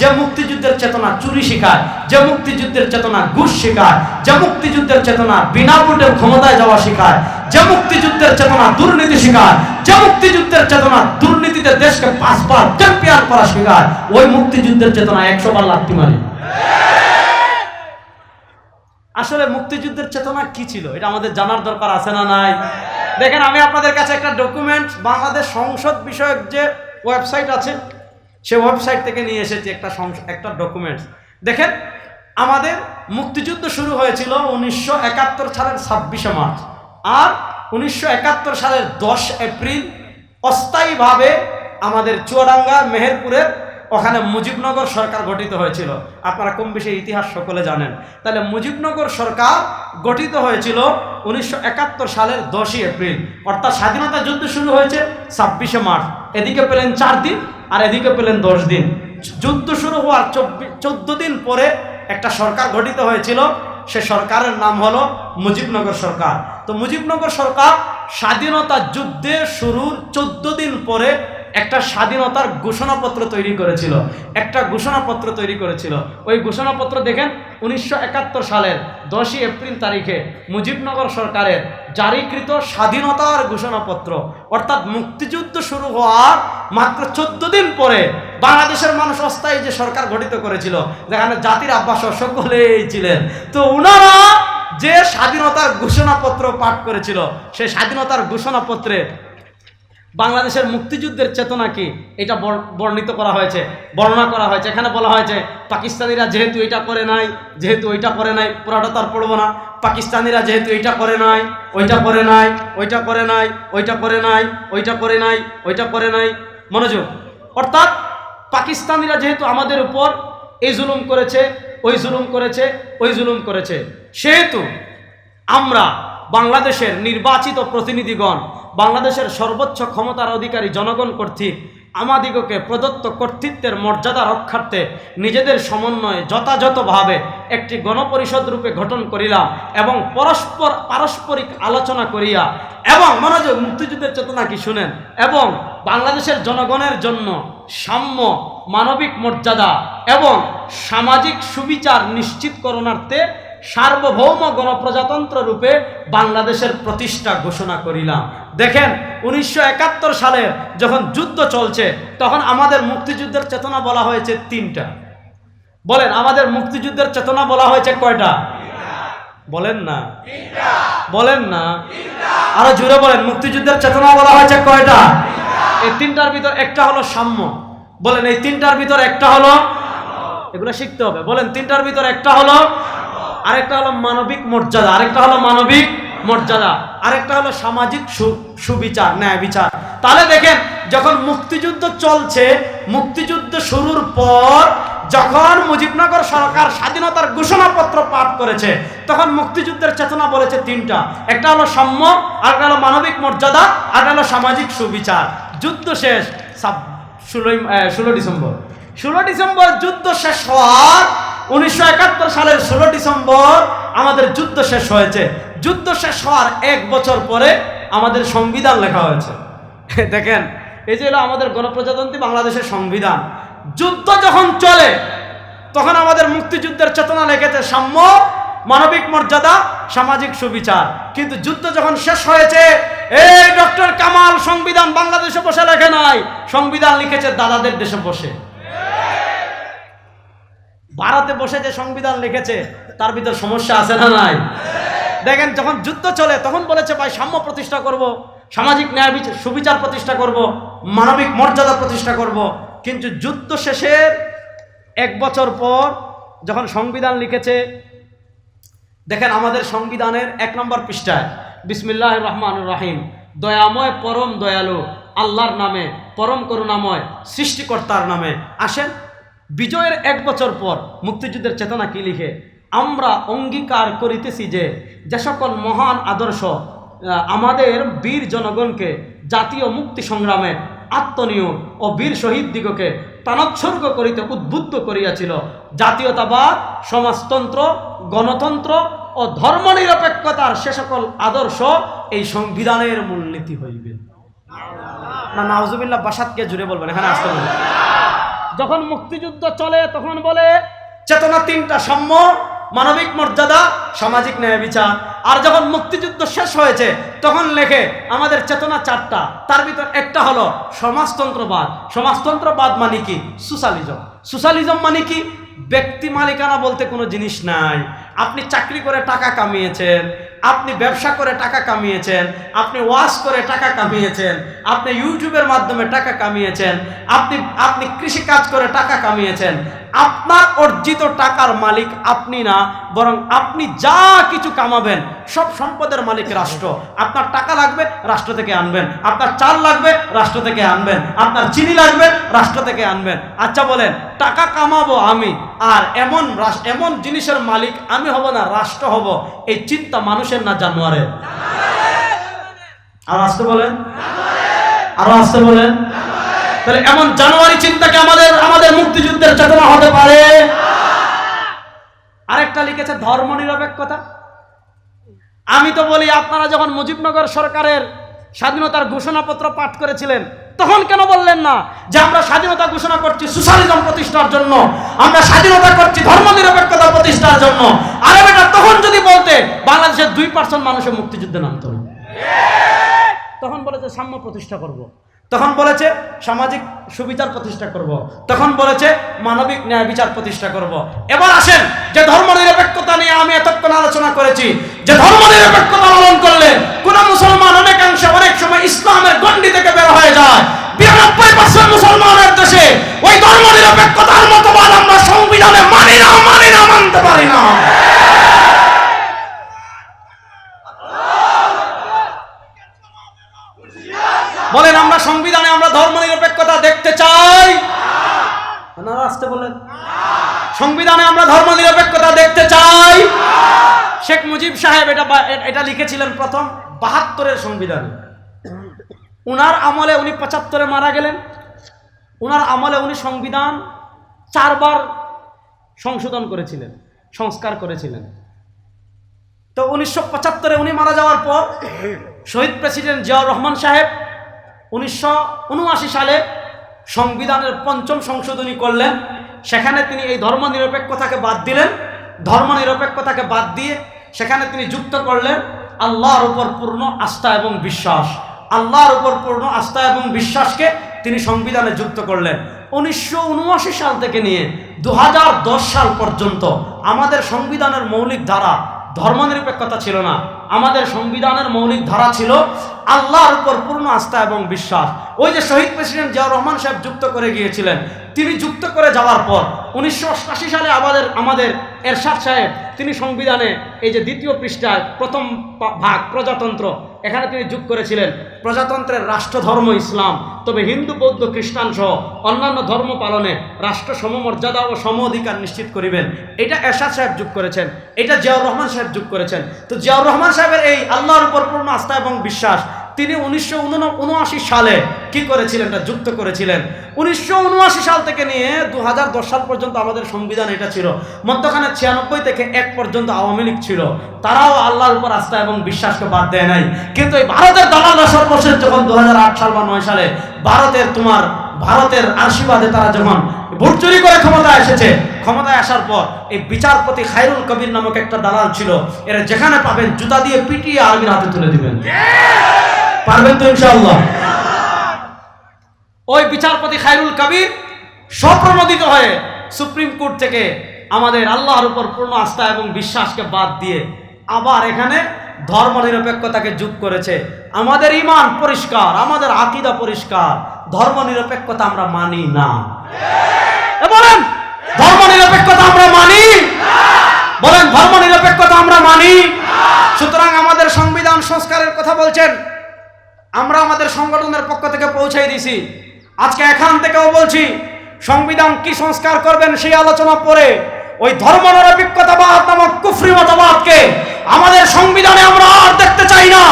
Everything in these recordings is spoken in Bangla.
যে মুক্তিযুদ্ধের চেতনা চুরি শেখায়, যে মুক্তিযুদ্ধের চেতনা ঘুষ শেখায়, যে মুক্তিযুদ্ধের চেতনা বিনা ভোটের ক্ষমতায় যাওয়া শেখায়, যে মুক্তিযুদ্ধের চেতনা দুর্নীতি শেখায়, যে মুক্তিযুদ্ধের চেতনা দুর্নীতিতে দেশকে পাঁচবার চ্যাম্পিয়ন করা শেখায়, ওই মুক্তিযুদ্ধের চেতনা একশো বার লাত্তি মারি। আসলে মুক্তিযুদ্ধের চেতনা কি ছিল? এটা আমাদের জানার দরকার আছে না নাই? দেখেন, আমি আপনাদের কাছে একটা ডকুমেন্ট বাংলাদেশ সংসদ বিষয়ক যে ওয়েবসাইট আছে সে ওয়েবসাইট থেকে নিয়ে এসেছি একটা একটা ডকুমেন্টস দেখেন, আমাদের মুক্তিযুদ্ধ শুরু হয়েছিল উনিশশো একাত্তর সালের ছাব্বিশে মার্চ। আর উনিশশো একাত্তর সালের দশ এপ্রিল অস্থায়ীভাবে আমাদের চুয়াডাঙ্গা, মেহেরপুরের, ওখানে মুজিবনগর সরকার গঠিত হয়েছিল। আপনারা কম বেশি ইতিহাস সকলে জানেন। তাহলে মুজিবনগর সরকার গঠিত হয়েছিল উনিশশো একাত্তর সালের দশই এপ্রিল। অর্থাৎ স্বাধীনতা যুদ্ধ শুরু হয়েছে ছাব্বিশে মার্চ। এদিকে পেলেন চার দিন আর এদিকে পেলেন দশ দিন। যুদ্ধ শুরু হওয়ার চোদ্দ দিন পরে একটা সরকার গঠিত হয়েছিল। সে সরকারের নাম হলো মুজিবনগর সরকার। তো মুজিবনগর সরকার স্বাধীনতা যুদ্ধে শুরুর চোদ্দ দিন পরে একটা স্বাধীনতার ঘোষণাপত্র তৈরি করেছিল। একটা ঘোষণাপত্র তৈরি করেছিল। ওই ঘোষণাপত্র দেখেন, উনিশশো একাত্তর সালের দশই এপ্রিল তারিখে মুজিবনগর সরকারের জারিকৃত স্বাধীনতার ঘোষণাপত্র, অর্থাৎ মুক্তিযুদ্ধ শুরু হওয়ার মাত্র চোদ্দ দিন পরে বাংলাদেশের মানুষ অস্থায়ী যে সরকার গঠিত করেছিল, যেখানে জাতির আব্বাস সকলেই ছিলেন। তো ওনারা যে স্বাধীনতার ঘোষণাপত্র পাঠ করেছিল, সেই স্বাধীনতার ঘোষণাপত্রে বাংলাদেশের মুক্তিযুদ্ধের চেতনা কি এটা বর্ণিত করা হয়েছে, বর্ণনা করা হয়েছে। এখানে বলা হয়েছে, পাকিস্তানিরা যেহেতু এটা করে নাই, যেহেতু ওইটা করে নাই, পুরাটা তার পড়ব না। পাকিস্তানিরা যেহেতু এটা করে নাই, ওইটা করে নাই, ওইটা করে নাই, ওইটা করে নাই, ওইটা করে নাই, ওইটা করে নাই। মনোযোগ। অর্থাৎ পাকিস্তানিরা যেহেতু আমাদের উপর এই জুলুম করেছে, ওই জুলুম করেছে, ওই জুলুম করেছে। সেহেতু আমরা বাংলাদেশের নির্বাচিত প্রতিনিধিগণ, বাংলাদেশের সর্বোচ্চ ক্ষমতার অধিকারী জনগণ কর্তৃক আমাদিগকে প্রদত্ত কর্তৃত্বের মর্যাদা রক্ষার্থে নিজেদের সমন্বয়ে যথাযথভাবে একটি গণপরিষদ রূপে গঠন করিলাম এবং পরস্পর পারস্পরিক আলোচনা করিয়া এবং মনোযোগ মুক্তিযুদ্ধের চেতনা কি শুনেন? এবং বাংলাদেশের জনগণের জন্য সাম্য মানবিক মর্যাদা এবং সামাজিক সুবিচার নিশ্চিতকরণার্থে সার্বভৌম গণপ্রজাতন্ত্র রূপে বাংলাদেশের প্রতিষ্ঠা ঘোষণা করিলাম। দেখেন, উনিশশো একাত্তর সালে যখন যুদ্ধ চলছে, তখন আমাদের মুক্তিযুদ্ধের চেতনা বলা হয়েছে তিনটা। বলেন, আমাদের মুক্তিযুদ্ধের চেতনা বলা হয়েছে কয়টা? বলেন না। বলেন না। আরও জুড়ে বলেন, মুক্তিযুদ্ধের চেতনা বলা হয়েছে কয়টা? এই তিনটার ভিতর একটা হলো সাম্য। বলেন, এই তিনটার ভিতর একটা হলো, এগুলো শিখতে হবে। বলেন, তিনটার ভিতর একটা হলো আরেকটা হলো মানবিক মর্যাদা, আরেকটা হলো মানবিক মর্যাদা, আরেকটা হলো সামাজিক সুবিচার, ন্যায় বিচার। তাহলে দেখেন, যখন মুক্তিযুদ্ধ চলছে, মুক্তিযুদ্ধ শুরুর পর যখন মুজিবনগর সরকার স্বাধীনতার ঘোষণাপত্র পাঠ করেছে, তখন মুক্তিযুদ্ধের চেতনা বলেছে তিনটা। একটা হলো সাম্য, আরেকটা হলো মানবিক মর্যাদা আর হলো সামাজিক সুবিচার। যুদ্ধ শেষ ষোলোই ষোলো ডিসেম্বর। ষোলো ডিসেম্বর যুদ্ধ শেষ হওয়ার উনিশশো একাত্তর সালের ষোলো ডিসেম্বর আমাদের যুদ্ধ শেষ হয়েছে। যুদ্ধ শেষ হওয়ার এক বছর পরে আমাদের সংবিধান লেখা হয়েছে। দেখেন, এই যে আমাদের গণপ্রজাতন্ত্রী বাংলাদেশের সংবিধান। যুদ্ধ যখন চলে, তখন আমাদের মুক্তিযুদ্ধের চেতনা লেগেছে সাম্য, মানবিক মর্যাদা, সামাজিক সুবিচার। কিন্তু যুদ্ধ যখন শেষ হয়েছে, এই ডক্টর কামাল সংবিধান বাংলাদেশে বসে লেখে নাই। সংবিধান লিখেছে দাদাদের দেশে বসে। ভারতে বসে যে সংবিধান লিখেছে, তার ভিতর সমস্যা আছে না নাই? দেখেন, যখন যুদ্ধ চলে, তখন বলেছে, ভাই, সাম্য প্রতিষ্ঠা করব, সামাজিক ন্যায় বিচার- সুবিচার প্রতিষ্ঠা করব, মানবিক মর্যাদা প্রতিষ্ঠা করব। কিন্তু যুদ্ধ শেষের এক বছর পর যখন সংবিধান লিখেছে, দেখেন আমাদের সংবিধানের এক নম্বর পৃষ্ঠায় বিসমিল্লাহ রহমান রাহিম, দয়াময় পরম দয়ালু, আল্লাহর নামে পরম করুণাময় সৃষ্টিকর্তার নামে। আসেন বিজয়ের এক বছর পর মুক্তিযুদ্ধের চেতনা কি লিখে? আমরা অঙ্গীকার করিতেছি যে যে সকল মহান আদর্শ আমাদের বীর জনগণকে জাতীয় মুক্তি সংগ্রামে আত্মনিয়োগ ও বীর শহীদ দিগকে প্রাণোৎসর্গ করিতে উদ্বুদ্ধ করিয়াছিল। জাতীয়তাবাদ, সমাজতন্ত্র, গণতন্ত্র ও ধর্মনিরপেক্ষতার সে সকল আদর্শ এই সংবিধানের মূলনীতি হইবে। না নাউজুবিল্লাহ বাসাতকে জুড়ে বলবেন, এখানে আসতে বলবেন যখন মুক্তিযুদ্ধ চলে, তখন বলে, চেতনা তিনটা সাম্য, মানবিক মর্যাদা, সামাজিক ন্যায় বিচার। আর যখন মুক্তিযুদ্ধ শেষ হয়েছে, তখন লেখে, আমাদের চেতনা চারটা। তার ভিতর একটা হলো সমাজতন্ত্রবাদ। সমাজতন্ত্রবাদ মানে কি? সোশ্যালিজম। সোশ্যালিজম মানে কি? ব্যক্তি মালিকানা বলতে কোনো জিনিস নাই। আপনি চাকরি করে টাকা কামিয়েছেন আপনি ব্যবসা করে টাকা কামিয়েছেন, আপনি ওয়াশ করে টাকা কামিয়েছেন, আপনি ইউটিউবের মাধ্যমে টাকা কামিয়েছেন, আপনি আপনি কৃষি কাজ করে টাকা কামিয়েছেন, আপনার অর্জিত টাকার মালিক আপনি না, বরং আপনি যা কিছু কামাবেন, সব সম্পদের মালিক রাষ্ট্র। আপনার টাকা লাগবে, রাষ্ট্র থেকে আনবেন। আপনার চাল লাগবে, রাষ্ট্র থেকে আনবেন। আপনার চিনি লাগবে, রাষ্ট্র থেকে আনবেন। আচ্ছা বলেন টাকা কামাবো আমি, আর এমন এমন জিনিসের মালিক আমি হব না, রাষ্ট্র হব, এই চিন্তা মানুষের না জানোয়ারের। আর আসতে বলেন? আরও আসতে বলেন? তাহলে এমন জানুয়ারি চিন্তাকে আমাদের আমাদের মুক্তিযুদ্ধের চেতনা হতে পারে? আরেকটা লিখেছে ধর্ম নিরপেক্ষতা আমি তো বলি আপনারা যখন মুজিবনগর সরকারের স্বাধীনতার ঘোষণাপত্র পাঠ করেছিলেন, তখন কেন বললেন না যে আমরা স্বাধীনতা ঘোষণা করছি সোশ্যালিজম প্রতিষ্ঠার জন্য, আমরা স্বাধীনতা করছি ধর্ম নিরপেক্ষতা প্রতিষ্ঠার জন্য আরে বেটা, তখন যদি বলতে, বাংলাদেশের দুই পার্সেন্ট মানুষের মুক্তিযুদ্ধে নামতো না তখন বলেছে সাম্য প্রতিষ্ঠা করব। তখন বলেছে, সামাজিক সুবিচার প্রতিষ্ঠা করব। তখন বলেছে, মানবিক ন্যায় বিচার প্রতিষ্ঠা করব। এবার আসেন, যে ধর্ম নিরপেক্ষতা নিয়ে আমি এতক্ষণ আলোচনা করেছি, যে ধর্ম নিরপেক্ষতা পালন করলে কোন মুসলমান অনেকাংশে অনেক সময় ইসলামের গণ্ডি থেকে বের হয়ে যায় বিরানব্বই পার্সেন্ট মুসলমানের দেশে ওই ধর্ম নিরপেক্ষতার মতবাদ আমরা সংবিধানে মানি না মানি না মানতে পারি না বলেন আমরা সংবিধানে আমরা ধর্ম নিরপেক্ষতা দেখতে চাই ওনারা আসতে বলেন সংবিধানে আমরা ধর্ম নিরপেক্ষতা দেখতে চাই। শেখ মুজিব সাহেব এটা এটা লিখেছিলেন প্রথম বাহাত্তরের সংবিধানে। উনার আমলে উনি পঁচাত্তরে মারা গেলেন। উনার আমলে উনি সংবিধান চারবার সংশোধন করেছিলেন, সংস্কার করেছিলেন। তো উনিশশো পঁচাত্তরে উনি মারা যাওয়ার পর শহীদ প্রেসিডেন্ট জিয়াউর রহমান সাহেব উনিশশো উনআশি সালে সংবিধানের পঞ্চম সংশোধনী করলেন। সেখানে তিনি এই ধর্ম নিরপেক্ষতাকে বাদ দিলেন। ধর্মনিরপেক্ষতাকে বাদ দিয়ে সেখানে তিনি যুক্ত করলেন আল্লাহর উপর পূর্ণ আস্থা এবং বিশ্বাস। আল্লাহর উপর পূর্ণ আস্থা এবং বিশ্বাসকে তিনি সংবিধানে যুক্ত করলেন। উনিশশো উনআশি সাল থেকে নিয়ে দু হাজার দশ সাল পর্যন্ত আমাদের সংবিধানের মৌলিক ধারা ধর্মনিরপেক্ষতা ছিল না। আমাদের সংবিধানের মৌলিক ধারা ছিল আল্লাহর উপর পূর্ণ আস্থা এবং বিশ্বাস। ওই যে শহীদ প্রেসিডেন্ট জিয়াউর রহমান সাহেব যুক্ত করে গিয়েছিলেন, তিনি যুক্ত করে যাওয়ার পর উনিশশো সালে আমাদের আমাদের এরশাদ সাহেব, তিনি সংবিধানে এই যে দ্বিতীয় পৃষ্ঠায় প্রথম ভাগ প্রজাতন্ত্র এখানে তিনি যুগ করেছিলেন। প্রজাতন্ত্রের রাষ্ট্রধর্ম ইসলাম, তবে হিন্দু, বৌদ্ধ, খ্রিস্টান সহ অন্যান্য ধর্ম পালনে রাষ্ট্র সমমর্যাদা ও সম অধিকার নিশ্চিত করিবেন। এটা এরশাদ সাহেব যুগ করেছেন, এটা জিয়াউর রহমান সাহেব যোগ করেছেন। তো জিয়াউর রহমান সাহেবের এই আল্লাহর উপর পূর্ণ আস্থা এবং বিশ্বাস তিনি উনিশশো উনআশি সালে কি করেছিলেন এটা যুক্ত করেছিলেন? উনিশশো উনআশি সাল থেকে নিয়ে দু হাজার দশ সাল পর্যন্ত আমাদের সংবিধান এটা ছিল। মধ্যখানে ছিয়ানব্বই থেকে এক পর্যন্ত আওয়ামী লীগ ছিল। তারাও আল্লাহর উপর আস্থা এবং বিশ্বাসকে বাদ দেয় নাই। কিন্তু এই ভারতের দালালরা সর্বশেষ যখন দু হাজার আট সাল বা নয় সালে ভারতের তোমার, ভারতের আশীর্বাদে তারা যখন ভোট চুরি করে ক্ষমতায় এসেছে, ক্ষমতায় আসার পর এই বিচারপতি খায়রুল কবির নামক একটা দালাল ছিল। এরা যেখানে পাবেন জুতা দিয়ে পিটিয়ে আর্মির হাতে তুলে দিবেন। পারবেন তো ইনশাআল্লাহ। ওই বিচারপতি খায়রুল কবির স্বপ্রণোদিত হয়ে সুপ্রিম কোর্ট থেকে আমাদের আল্লাহর উপর পূর্ণ আস্থা এবং বিশ্বাসকে বাদ দিয়ে আবার এখানে ধর্ম নিরপেক্ষতাকে যোগ করেছে। আমাদের ইমান পরিষ্কার, আমাদের আকিদা পরিষ্কার ধর্ম নিরপেক্ষতা আমরা মানি না। বলেন ধর্ম নিরপেক্ষতা আমরা মানি? বলেন ধর্ম নিরপেক্ষতা আমরা মানি? সুতরাং আমাদের সংবিধান সংস্কারের কথা বলছেন। আমরা আমাদের সংগঠনের পক্ষ থেকে পৌঁছাই দিছি। আজকে এখান থেকেও বলছি, সংবিধান কি সংস্কার করবেন সেই আলোচনা পরে ওই ধর্ম নিরপেক্ষতাবাদ নামক কুফরি মতবাদকে আমাদের সংবিধানে আমরা আর দেখতে চাই না।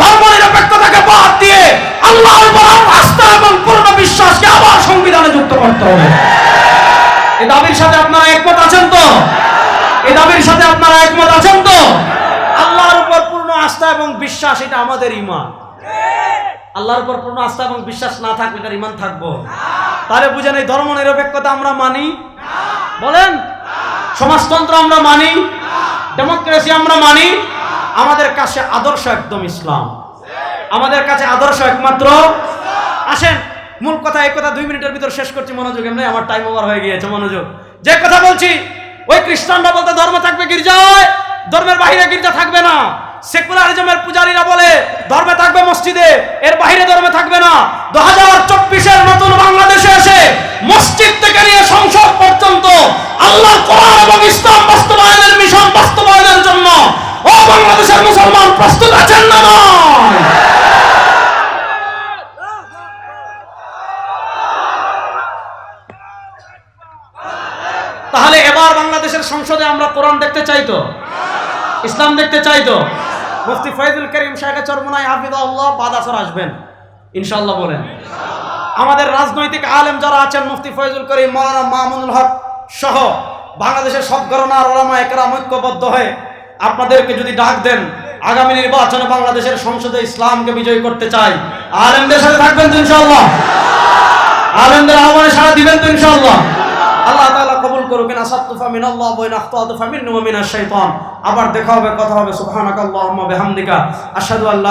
ধর্ম নিরপেক্ষতাকে বাদ দিয়ে আল্লাহর উপর আস্থা এবং পূর্ণ বিশ্বাসকে আবার সংবিধানে যুক্ত করতে হবে। এই দাবির সাথে আপনারা একমত আছেন তো? এই দাবির সাথে আপনারা একমত আছেন তো? আল্লাহর উপর পূর্ণ আস্থা এবং বিশ্বাস, এটা আমাদের ইমান। আল্লাহর উপর পূর্ণ আস্থা এবং বিশ্বাস না থাকলে তার ইমান থাকব। তাহলে বুঝেন এই ধর্ম নিরপেক্ষতা আমরা মানি? বলেন? সমাজতন্ত্র আমরা মানি? ডেমোক্রেসি আমরা মানি? আমাদের কাছে আদর্শ একদম ইসলাম। আমাদের কাছে আদর্শ একমাত্র আসেন, মূল কথা, এই কথা দুই মিনিটের ভিতর শেষ করছি, মনোযোগ এমনি, আমার টাইম ওভার হয়ে গিয়েছে, মনোযোগ। যে কথা বলছি, ওই খ্রিস্টানরা বলতে ধর্ম থাকবে গির্জায়, ধর্মের বাইরে গির্জা থাকবে না। সেকুলারিজমের পূজারীরা বলে, ধর্মে থাকবে মসজিদে, এর বাইরে ধর্মে থাকবে না। দু হাজার চব্বিশের নতুন বাংলাদেশে এসে মসজিদ থেকে নিয়ে সংসদ পর্যন্ত আল্লাহ কোরআন এবং ইসলাম বাস্তবায়নের মিশন বাস্তবায়নের জন্য ও বাংলাদেশের মুসলমান প্রস্তুত আছেন না তাহলে এবার বাংলাদেশের সংসদে আমরা কোরআন দেখতে চাই তো? ইসলাম দেখতে চাই তো? মুফতি ফয়জুল করিম শাহে চরমনাই হাফিজাল্লাহ বাদ আসর আসবেন। ইনশাআল্লাহ বলেন। আমাদের রাজনৈতিক আলেম যারা আছেন, মুফতি ফয়জুল করিম, মৌলানা মামুনুল হক সহ বাংলাদেশের সব গণনার ওলামা একরাম ঐক্যবদ্ধ হয়ে আপনাদেরকে যদি ডাক দেন, আগামী নির্বাচনে বাংলাদেশের সংসদে ইসলামকে বিজয়ী করতে চাই। আলেমদের সাথে থাকবেন তো ইনশাআল্লাহ। আলেমদের আহ্বানে সাড়া দিবেন তো ইনশাআল্লাহ। আল্লাহ তাআলা কবুল করুক ইন ফামিন আল্লাহ ওয়া ইন আখতাতু ফামিন্নি ওয়া শাইতান। আবার দেখা হবে, কথা হবে, সুবহানাকাল্লাহুম্মা বিহামদিকা। আশহাদু আল্লা